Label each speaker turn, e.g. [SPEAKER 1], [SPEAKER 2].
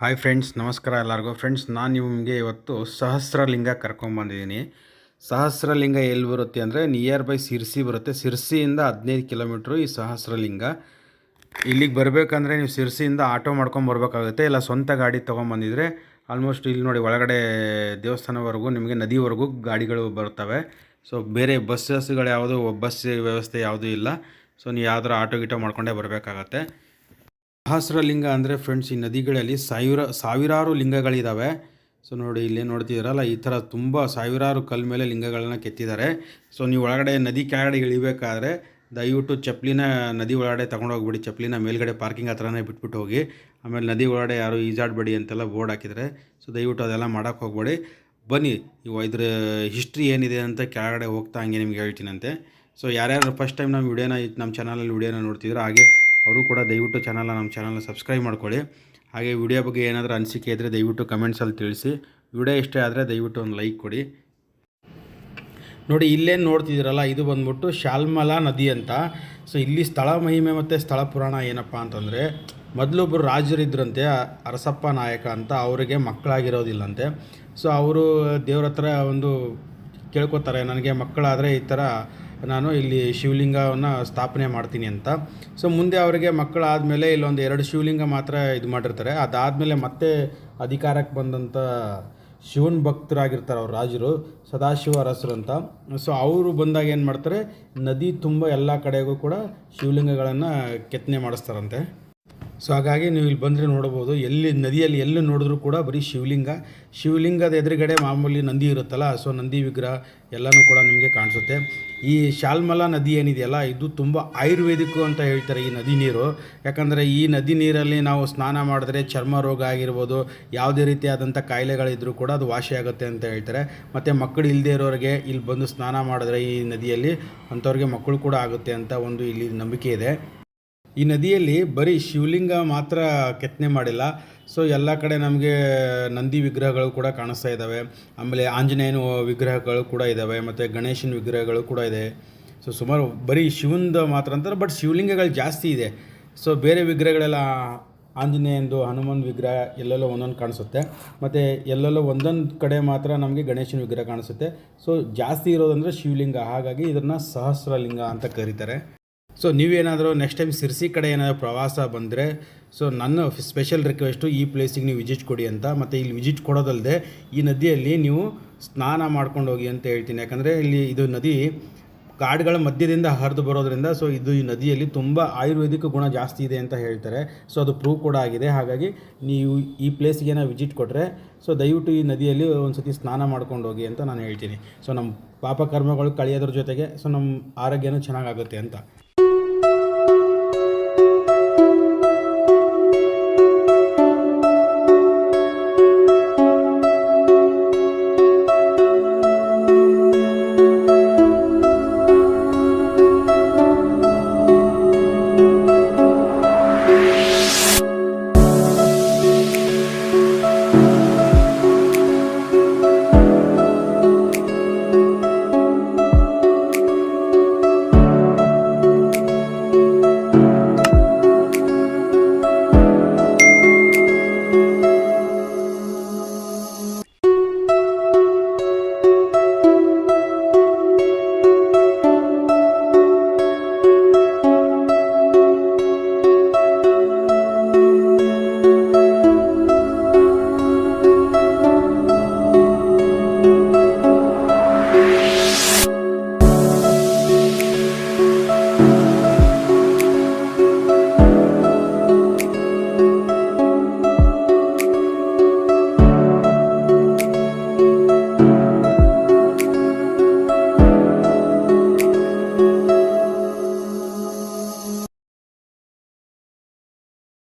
[SPEAKER 1] Hi friends ನಮಸ್ಕಾರ ಎಲ್ಲರಿಗೂ. Friends ನಾನು ನಿಮಗೆ ಇವತ್ತು ಸಹಸ್ರಲಿಂಗ ಕರ್ಕೊಂಬಂದಿದ್ದೀನಿ ಸಹಸ್ರಲಿಂಗ ಎಲ್ಲಿ ಬರುತ್ತೆ ಅಂದರೆ ನಿಯರ್ ಬೈ ಸಿರ್ಸಿ ಬರುತ್ತೆ. ಸಿರ್ಸಿಯಿಂದ ಹದಿನೈದು ಕಿಲೋಮೀಟ್ರು ಈ ಸಹಸ್ರಲಿಂಗ. ಇಲ್ಲಿಗೆ ಬರಬೇಕಂದ್ರೆ ನೀವು ಸಿರ್ಸಿಯಿಂದ ಆಟೋ ಮಾಡ್ಕೊಂಡು ಬರಬೇಕಾಗುತ್ತೆ. ಇಲ್ಲ ಸ್ವಂತ ಗಾಡಿ ತೊಗೊಂಬಂದಿದ್ರೆ ಆಲ್ಮೋಸ್ಟ್ ಇಲ್ಲಿ ನೋಡಿ ಒಳಗಡೆ ದೇವಸ್ಥಾನವರೆಗೂ, ನಿಮಗೆ ನದಿವರೆಗೂ ಗಾಡಿಗಳು ಬರ್ತವೆ. ಸೊ ಬೇರೆ ಬಸ್ಸಸ್ಗಳು ಯಾವುದು, ಬಸ್ ವ್ಯವಸ್ಥೆ ಯಾವುದೂ ಇಲ್ಲ. ಸೊ ನೀವು ಯಾವ್ದಾರ ಆಟೋ ಗೀಟೋ ಮಾಡ್ಕೊಂಡೇ ಬರಬೇಕಾಗತ್ತೆ. ಸಹಸ್ರಲಿಂಗ ಅಂದರೆ ಫ್ರೆಂಡ್ಸ್ ಈ ನದಿಗಳಲ್ಲಿ ಸಾವಿರ ಸಾವಿರಾರು ಲಿಂಗಗಳಿದ್ದಾವೆ ಸೊ ನೋಡಿ, ಇಲ್ಲಿ ನೋಡ್ತಿದ್ದೀರಲ್ಲ, ಈ ಥರ ತುಂಬ ಸಾವಿರಾರು ಕಲ್ ಮೇಲೆ ಲಿಂಗಗಳನ್ನ ಕೆತ್ತಿದ್ದಾರೆ. ಸೊ ನೀವು ಒಳಗಡೆ ನದಿ ಕೆಳಗಡೆ ಇಳಿಬೇಕಾದ್ರೆ ದಯವಿಟ್ಟು ಚಪ್ಪಲಿನ ನದಿ ಒಳಗಡೆ ತೊಗೊಂಡೋಗ್ಬಿಡಿ. ಚಪ್ಪಲಿನ ಮೇಲ್ಗಡೆ ಪಾರ್ಕಿಂಗ್ ಹತ್ರನೇ ಬಿಟ್ಬಿಟ್ಟು ಹೋಗಿ. ಆಮೇಲೆ ನದಿ ಒಳಗಡೆ ಯಾರು ಈಜಾಡಬೇಡಿ ಅಂತೆಲ್ಲ ಬೋರ್ಡ್ ಹಾಕಿದರೆ. ಸೊ ದಯವಿಟ್ಟು ಅದೆಲ್ಲ ಮಾಡೋಕ್ಕೆ ಹೋಗ್ಬೇಡಿ. ಬನ್ನಿ ಇದ್ರ ಹಿಸ್ಟ್ರಿ ಏನಿದೆ ಅಂತ ಕೆಳಗಡೆ ಹೋಗ್ತಾ ಹಂಗೆ ನಿಮ್ಗೆ ಹೇಳ್ತೀನಂತೆ. ಸೊ ಯಾರ್ಯಾರು ಫಸ್ಟ್ ಟೈಮ್ ನಮ್ಮ ವಿಡಿಯೋನ, ನಮ್ಮ ಚಾನಲಲ್ಲಿ ವಿಡಿಯೋನ ನೋಡ್ತಿದ್ರು ಹಾಗೆ ಅವರು ಕೂಡ ದಯವಿಟ್ಟು ಚಾನಲ್ನ ನಮ್ಮ ಚಾನಲ್ನ ಸಬ್ಸ್ಕ್ರೈಬ್ ಮಾಡ್ಕೊಳ್ಳಿ. ಹಾಗೆ ವಿಡಿಯೋ ಬಗ್ಗೆ ಏನಾದರೂ ಅನಿಸಿಕೆ ಇದ್ದರೆ ದಯವಿಟ್ಟು ಕಮೆಂಟ್ಸಲ್ಲಿ ತಿಳಿಸಿ. ವಿಡಿಯೋ ಇಷ್ಟ ಆದರೆ ದಯವಿಟ್ಟು ಒಂದು ಲೈಕ್ ಕೊಡಿ. ನೋಡಿ, ಇಲ್ಲೇನು ನೋಡ್ತಿದ್ದೀರಲ್ಲ, ಇದು ಬಂದ್ಬಿಟ್ಟು ಶಾಲ್ಮಲಾ ನದಿ ಅಂತ. ಸೊ ಇಲ್ಲಿ ಸ್ಥಳ ಮಹಿಮೆ ಮತ್ತು ಸ್ಥಳ ಪುರಾಣ ಏನಪ್ಪ ಅಂತಂದರೆ ಮೊದಲೊಬ್ಬರು ರಾಜರಿದ್ದರಂತೆ ಅರಸಪ್ಪ ನಾಯಕ ಅಂತ, ಅವರಿಗೆ ಮಕ್ಕಳಾಗಿರೋದಿಲ್ಲಂತೆ. ಸೊ ಅವರು ದೇವ್ರ ಹತ್ರ ಒಂದು ಕೇಳ್ಕೊತಾರೆ, ನನಗೆ ಮಕ್ಕಳಾದರೆ ಈ ಥರ ನಾನು ಇಲ್ಲಿ ಶಿವಲಿಂಗವನ್ನು ಸ್ಥಾಪನೆ ಮಾಡ್ತೀನಿ ಅಂತ. ಸೊ ಮುಂದೆ ಅವರಿಗೆ ಮಕ್ಕಳಾದಮೇಲೆ ಇಲ್ಲೊಂದು ಎರಡು ಶಿವಲಿಂಗ ಮಾತ್ರ ಇದು ಮಾಡಿರ್ತಾರೆ. ಅದಾದಮೇಲೆ ಮತ್ತೆ ಅಧಿಕಾರಕ್ಕೆ ಬಂದಂಥ ಶಿವನ ಭಕ್ತರಾಗಿರ್ತಾರೆ ಅವ್ರು ರಾಜರು, ಸದಾಶಿವ ಅರಸರು ಅಂತ. ಸೊ ಅವರು ಬಂದಾಗ ಏನು ಮಾಡ್ತಾರೆ, ನದಿ ತುಂಬ ಎಲ್ಲ ಕಡೆಗೂ ಕೂಡ ಶಿವಲಿಂಗಗಳನ್ನು ಕೆತ್ತನೆ ಮಾಡಿಸ್ತಾರಂತೆ. ಸೊ ಹಾಗಾಗಿ ನೀವು ಇಲ್ಲಿ ಬಂದರೆ ನೋಡ್ಬೋದು ಎಲ್ಲಿ ನದಿಯಲ್ಲಿ ಎಲ್ಲಿ ನೋಡಿದ್ರೂ ಕೂಡ ಬರೀ ಶಿವಲಿಂಗ. ಶಿವಲಿಂಗದ ಎದುರುಗಡೆ ಮಾಮೂಲಿ ನಂದಿ ಇರುತ್ತಲ್ಲ ಸೊ ನಂದಿ ವಿಗ್ರಹ ಎಲ್ಲನೂ ಕೂಡ ನಿಮಗೆ ಕಾಣಿಸುತ್ತೆ. ಈ ಶಾಲ್ಮಲಾ ನದಿ ಏನಿದೆಯಲ್ಲ, ಇದು ತುಂಬ ಆಯುರ್ವೇದಿಕ್ಕು ಅಂತ ಹೇಳ್ತಾರೆ ಈ ನದಿ ನೀರು. ಯಾಕಂದರೆ ಈ ನದಿ ನೀರಲ್ಲಿ ನಾವು ಸ್ನಾನ ಮಾಡಿದ್ರೆ ಚರ್ಮ ರೋಗ ಆಗಿರ್ಬೋದು, ಯಾವುದೇ ರೀತಿಯಾದಂಥ ಕಾಯಿಲೆಗಳಿದ್ರೂ ಕೂಡ ಅದು ವಾಸಿಯಾಗುತ್ತೆ ಅಂತ ಹೇಳ್ತಾರೆ. ಮತ್ತು ಮಕ್ಕಳು ಇಲ್ಲದೆ ಇರೋರಿಗೆ ಇಲ್ಲಿ ಬಂದು ಸ್ನಾನ ಮಾಡಿದ್ರೆ ಈ ನದಿಯಲ್ಲಿ ಅಂಥವ್ರಿಗೆ ಮಕ್ಕಳು ಕೂಡ ಆಗುತ್ತೆ ಅಂತ ಒಂದು ಇಲ್ಲಿ ನಂಬಿಕೆ ಇದೆ. ಈ ನದಿಯಲ್ಲಿ ಬರೀ ಶಿವಲಿಂಗ ಮಾತ್ರ ಕೆತ್ತನೆ ಮಾಡಿಲ್ಲ. ಸೊ ಎಲ್ಲ ಕಡೆ ನಮಗೆ ನಂದಿ ವಿಗ್ರಹಗಳು ಕೂಡ ಕಾಣಿಸ್ತಾ ಇದ್ದಾವೆ ಆಮೇಲೆ ಆಂಜನೇಯನ ವಿಗ್ರಹಗಳು ಕೂಡ ಇದ್ದಾವೆ ಮತ್ತು ಗಣೇಶನ ವಿಗ್ರಹಗಳು ಕೂಡ ಇದೆ. ಸೊ ಸುಮಾರು ಬರೀ ಶಿವಂದು ಮಾತ್ರ ಅಂತಾರೆ ಬಟ್ ಶಿವಲಿಂಗಗಳು ಜಾಸ್ತಿ ಇದೆ. ಸೊ ಬೇರೆ ವಿಗ್ರಹಗಳೆಲ್ಲ ಆಂಜನೇಯಂದು, ಹನುಮನ್ ವಿಗ್ರಹ ಎಲ್ಲೆಲ್ಲೋ ಒಂದೊಂದು ಕಾಣಿಸುತ್ತೆ. ಮತ್ತು ಎಲ್ಲೆಲ್ಲೋ ಒಂದೊಂದು ಕಡೆ ಮಾತ್ರ ನಮಗೆ ಗಣೇಶನ ವಿಗ್ರಹ ಕಾಣಿಸುತ್ತೆ. ಸೊ ಜಾಸ್ತಿ ಇರೋದಂದರೆ ಶಿವಲಿಂಗ. ಹಾಗಾಗಿ ಇದನ್ನು ಸಹಸ್ರಲಿಂಗ ಅಂತ ಕರೀತಾರೆ. ಸೊ ನೀವೇನಾದರೂ ನೆಕ್ಸ್ಟ್ ಟೈಮ್ ಸಿರ್ಸಿ ಕಡೆ ಏನಾದರೂ ಪ್ರವಾಸ ಬಂದರೆ ಸೊ ನನ್ನ ಸ್ಪೆಷಲ್ ರಿಕ್ವೆಸ್ಟು ಈ ಪ್ಲೇಸಿಗೆ ನೀವು ವಿಸಿಟ್ ಕೊಡಿ ಅಂತ. ಮತ್ತು ಇಲ್ಲಿ ವಿಸಿಟ್ ಕೊಡೋದಲ್ಲದೆ ಈ ನದಿಯಲ್ಲಿ ನೀವು ಸ್ನಾನ ಮಾಡ್ಕೊಂಡು ಹೋಗಿ ಅಂತ ಹೇಳ್ತೀನಿ. ಯಾಕಂದರೆ ಇಲ್ಲಿ ಇದು ನದಿ ಕಾಡುಗಳ ಮಧ್ಯದಿಂದ ಹರಿದು ಬರೋದ್ರಿಂದ ಸೊ ಇದು ಈ ನದಿಯಲ್ಲಿ ತುಂಬ ಆಯುರ್ವೇದಿಕ ಗುಣ ಜಾಸ್ತಿ ಇದೆ ಅಂತ ಹೇಳ್ತಾರೆ. ಸೊ ಅದು ಪ್ರೂವ್ ಕೂಡ ಆಗಿದೆ. ಹಾಗಾಗಿ ನೀವು ಈ ಪ್ಲೇಸ್ಗೆ ಏನೋ ವಿಸಿಟ್ ಕೊಟ್ಟರೆ ಸೊ ದಯವಿಟ್ಟು ಈ ನದಿಯಲ್ಲಿ ಒಂದು ಸತಿ ಸ್ನಾನ ಮಾಡ್ಕೊಂಡು ಹೋಗಿ ಅಂತ ನಾನು ಹೇಳ್ತೀನಿ. ಸೊ ನಮ್ಮ ಪಾಪಕರ್ಮಗಳು ಕಳೆಯೋದ್ರ ಜೊತೆಗೆ ಸೊ ನಮ್ಮ ಆರೋಗ್ಯನೂ ಚೆನ್ನಾಗಾಗುತ್ತೆ ಅಂತ.